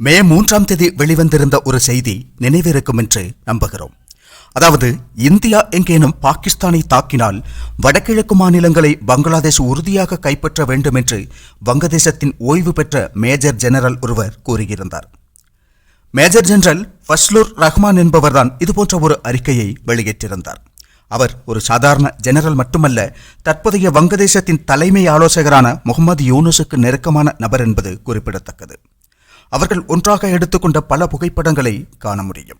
மே மூன்றாம் தேதி வெளிவந்திருந்த ஒரு செய்தி நினைவிருக்கும் என்று நம்புகிறோம். அதாவது இந்தியா எங்கேனும் பாகிஸ்தானை தாக்கினால் வடகிழக்கு மாநிலங்களை பங்களாதேஷ் உறுதியாக கைப்பற்ற வேண்டும் என்று வங்கதேசத்தின் ஓய்வு பெற்ற மேஜர் ஜெனரல் ஒருவர் கூறியிருந்தார். மேஜர் ஜெனரல் ஃபஸ்லூர் ரஹ்மான் என்பவர்தான் இதுபோன்ற ஒரு அறிக்கையை வெளியிட்டிருந்தார். அவர் ஒரு சாதாரண ஜெனரல் மட்டுமல்ல தற்போதைய வங்கதேசத்தின் தலைமை ஆலோசகரான முகமது யூனுஸுக்கு நெருக்கமான நபர் என்பது குறிப்பிடத்தக்கது. அவர்கள் ஒன்றாக எடுத்துக்கொண்ட பல புகைப்படங்களை காண முடியும்.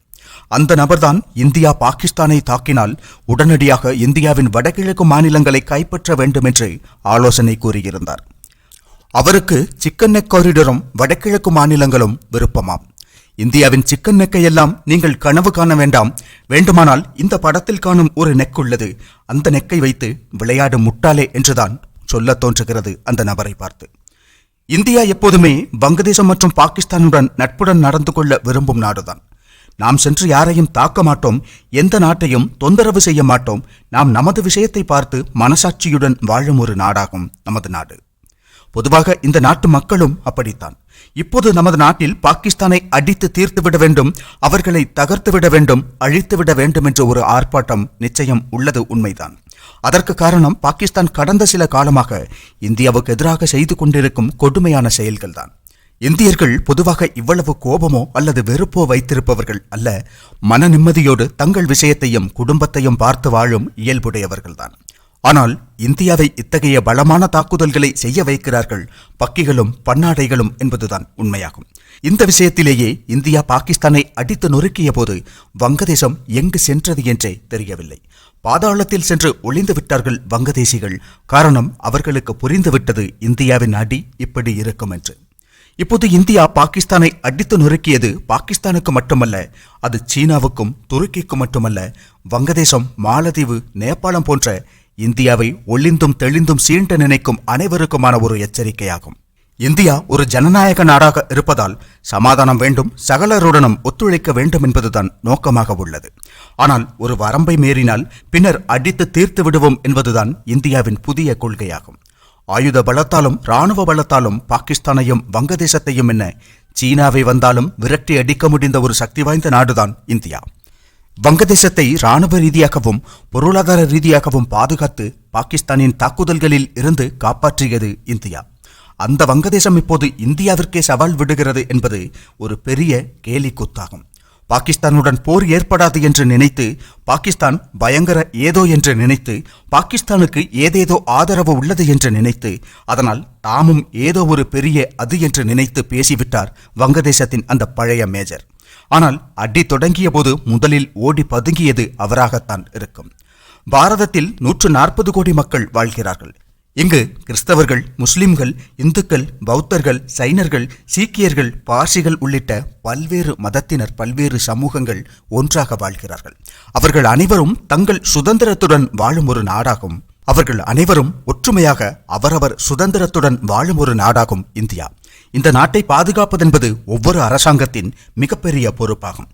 அந்த நபர்தான் இந்தியா பாகிஸ்தானை தாக்கினால் உடனடியாக இந்தியாவின் வடகிழக்கு மாநிலங்களை கைப்பற்ற வேண்டும் என்று ஆலோசனை கூறியிருந்தார். அவருக்கு சிக்கன் நெக் காரிடரும் வடகிழக்கு மாநிலங்களும் விருப்பமாம். இந்தியாவின் சிக்கன் நெக்கை எல்லாம் நீங்கள் கனவு காண வேண்டாம். வேண்டுமானால் இந்த படத்தில் காணும் ஒரு நெக் உள்ளது. அந்த நெக்கை வைத்து விளையாடும் முட்டாளே என்றுதான் சொல்லத் தோன்றுகிறது அந்த நபரை பார்த்து. இந்தியா எப்போதுமே வங்கதேசம் மற்றும் பாகிஸ்தானுடன் நட்புடன் நடந்து கொள்ள விரும்பும் நாடுதான். நாம் சென்று யாரையும் தாக்க மாட்டோம் எந்த நாட்டையும் தொந்தரவு செய்ய மாட்டோம். நாம் நமது விஷயத்தை பார்த்து மனசாட்சியுடன் வாழும் ஒரு நாடாகும் நமது நாடு. பொதுவாக இந்த நாட்டு மக்களும் அப்படித்தான். இப்போது நமது நாட்டில் பாகிஸ்தானை அடித்து தீர்த்துவிட வேண்டும் அவர்களை தகர்த்துவிட வேண்டும் அழித்து விட வேண்டும் என்ற ஒரு ஆர்ப்பாட்டம் நிச்சயம் உள்ளது உண்மைதான். அதற்கு காரணம் பாகிஸ்தான் கடந்த சில காலமாக இந்தியாவுக்கு எதிராக செய்து கொண்டிருக்கும் கொடுமையான செயல்கள்தான். இந்தியர்கள் பொதுவாக இவ்வளவு கோபமோ அல்லது வெறுப்போ வைத்திருப்பவர்கள் அல்ல மன நிம்மதியோடு தங்கள் விஷயத்தையும் குடும்பத்தையும் பார்த்து வாழும் இயல்புடையவர்கள்தான். ஆனால் இந்தியாவை இத்தகைய பலமான தாக்குதல்களை செய்ய வைக்கிறார்கள் பக்கிகளும் பன்னாடைகளும் என்பதுதான் உண்மையாகும். இந்த விஷயத்திலேயே இந்தியா பாகிஸ்தானை அடித்து நொறுக்கிய போது வங்கதேசம் எங்கு சென்றது என்றே தெரியவில்லை. பாதாளத்தில் சென்று ஒளிந்து விட்டார்கள் வங்கதேசிகள். காரணம் அவர்களுக்கு புரிந்துவிட்டது இந்தியாவின் அடி இப்படி இருக்கும் என்று. இப்போது இந்தியா பாகிஸ்தானை அடித்து நொறுக்கியது பாகிஸ்தானுக்கு மட்டுமல்ல அது சீனாவுக்கும் துருக்கிக்கும் மட்டுமல்ல வங்கதேசம் மாலதீவு நேபாளம் போன்ற இந்தியாவை ஒளிந்தும் தெளிந்தும் சீண்ட நினைக்கும் அனைவருக்குமான ஒரு எச்சரிக்கையாகும். இந்தியா ஒரு ஜனநாயக நாடாக இருப்பதால் சமாதானம் வேண்டும் சகலருடனும் ஒத்துழைக்க வேண்டும் என்பதுதான் நோக்கமாக உள்ளது. ஆனால் ஒரு வரம்பை மீறினால் பின்னர் அடித்து தீர்த்து விடுவோம் என்பதுதான் இந்தியாவின் புதிய கொள்கையாகும். ஆயுத பலத்தாலும் இராணுவ பலத்தாலும் பாகிஸ்தானையும் வங்கதேசத்தையும் என்ன சீனாவை வந்தாலும் விரட்டி அடிக்க முடிந்த ஒரு சக்தி வாய்ந்த நாடுதான் இந்தியா. வங்கதேசத்தை ராணுவ ரீதியாகவும் பொருளாதார ரீதியாகவும் பாதுகாத்து பாகிஸ்தானின் தாக்குதல்களில் இருந்து காப்பாற்றியது இந்தியா. அந்த வங்கதேசம் இப்போது இந்தியாவிற்கே சவால் விடுகிறது என்பது ஒரு பெரிய கேலி கூத்தாகும். பாகிஸ்தானுடன் போர் ஏற்படாது என்று நினைத்து பாகிஸ்தான் பயங்கர ஏதோ என்று நினைத்து பாகிஸ்தானுக்கு ஏதேதோ ஆதரவு உள்ளது என்று நினைத்து அதனால் தாமும் ஏதோ ஒரு பெரிய அது என்று நினைத்து பேசிவிட்டார் வங்கதேசத்தின் அந்த பழைய மேஜர். ஆனால் அடி தொடங்கிய போது முதலில் ஓடி பதுங்கியது அவராகத்தான் இருக்கும். பாரதத்தில் நூற்று நாற்பது கோடி மக்கள் வாழ்கிறார்கள். இங்கு கிறிஸ்தவர்கள் முஸ்லிம்கள் இந்துக்கள் பௌத்தர்கள் சைனர்கள் சீக்கியர்கள் பார்சிகள் உள்ளிட்ட பல்வேறு மதத்தினர் பல்வேறு சமூகங்கள் ஒன்றாக வாழ்கிறார்கள். அவர்கள் அனைவரும் தங்கள் சுதந்திரத்துடன் வாழும் ஒரு நாடாகும். அவர்கள் அனைவரும் ஒற்றுமையாக அவரவர் சுதந்திரத்துடன் வாழும் ஒரு நாடாகும் இந்தியா. இந்த நாட்டை பாதுகாப்பதென்பது ஒவ்வொரு அரசாங்கத்தின் மிகப்பெரிய பொறுப்பாகும்.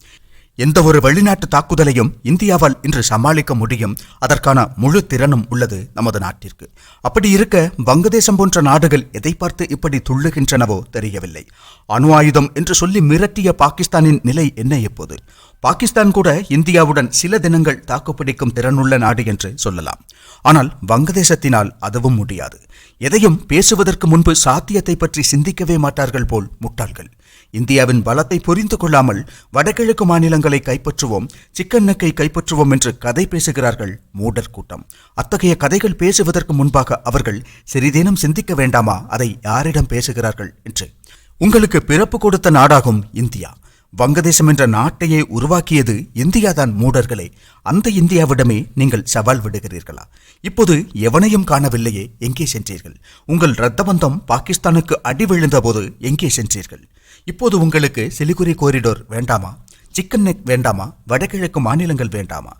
எந்த ஒரு வெளிநாட்டு தாக்குதலையும் இந்தியாவால் இன்று சமாளிக்க முடியும். அதற்கான முழு திறனும் உள்ளது நமது நாட்டிற்கு. அப்படி இருக்க வங்கதேசம் போன்ற நாடுகள் எதை பார்த்து இப்படி துள்ளுகின்றனவோ தெரியவில்லை. அணு ஆயுதம் என்று சொல்லி மிரட்டிய பாகிஸ்தானின் நிலை என்ன எப்போது பாகிஸ்தான் கூட இந்தியாவுடன் சில தினங்கள் தாக்குப்பிடிக்கும் திறனுள்ள நாடு என்று சொல்லலாம். ஆனால் வங்கதேசத்தினால் அதுவும் முடியாது. எதையும் பேசுவதற்கு முன்பு சாத்தியத்தை பற்றி சிந்திக்கவே மாட்டார்கள் போல் முட்டாள்கள். இந்தியாவின் பலத்தை புரிந்து கொள்ளாமல் வடகிழக்கு மாநிலங்களை கைப்பற்றுவோம் சிக்கன் நக்கை கைப்பற்றுவோம் என்று கதை பேசுகிறார்கள் மூடர் கூட்டம். அத்தகைய கதைகள் பேசுவதற்கு முன்பாக அவர்கள் சிறிதேனும் சிந்திக்க வேண்டாமா? அதை யாரிடம் பேசுகிறார்கள் என்று. உங்களுக்கு பிறப்பு கொடுத்த நாடாகும் இந்தியா. வங்கதேசம் என்ற நாட்டையே உருவாக்கியது இந்தியாதான் மூடர்களே. அந்த இந்தியாவிடமே நீங்கள் சவால் விடுகிறீர்களா? இப்போது எவனையும் காணவில்லையே எங்கே சென்றீர்கள்? உங்கள் ரத்தபந்தம் பாகிஸ்தானுக்கு அடி விழுந்தபோது எங்கே சென்றீர்கள்? இப்போது உங்களுக்கு சிலிகுரி கோரிடோர் வேண்டாமா? சிக்கன் நெக் வேண்டாமா? வடகிழக்கு மாநிலங்கள் வேண்டாமா?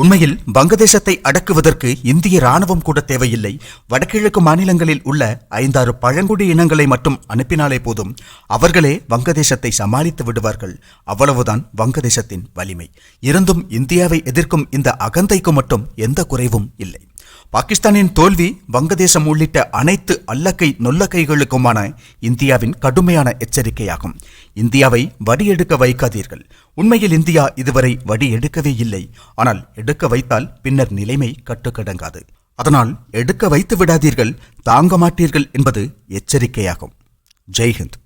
உண்மையில் வங்கதேசத்தை அடக்குவதற்கு இந்திய ராணுவம் கூட தேவையில்லை. வடகிழக்கு மாநிலங்களில் உள்ள ஐந்தாறு பழங்குடி இனங்களை மட்டும் அனுப்பினாலே போதும். அவர்களே வங்கதேசத்தை சமாளித்து விடுவார்கள். அவ்வளவுதான் வங்கதேசத்தின் வலிமை. இருந்தும் இந்தியாவை எதிர்க்கும் இந்த அகந்தைக்கு மட்டும் எந்த குறைவும் இல்லை. பாகிஸ்தானின் தோல்வி வங்கதேசம் உள்ளிட்ட அனைத்து அல்லக்கை நொல்லக்கைகளுக்குமான இந்தியாவின் கடுமையான எச்சரிக்கையாகும். இந்தியாவை வடி எடுக்க வைக்காதீர்கள். உண்மையில் இந்தியா இதுவரை வடி எடுக்கவே இல்லை. ஆனால் எடுக்க வைத்தால் பின்னர் நிலைமை கட்டுக்கடங்காது. அதனால் எடுக்க வைத்து விடாதீர்கள் தாங்க மாட்டீர்கள் என்பது எச்சரிக்கையாகும். ஜெய்ஹிந்த்.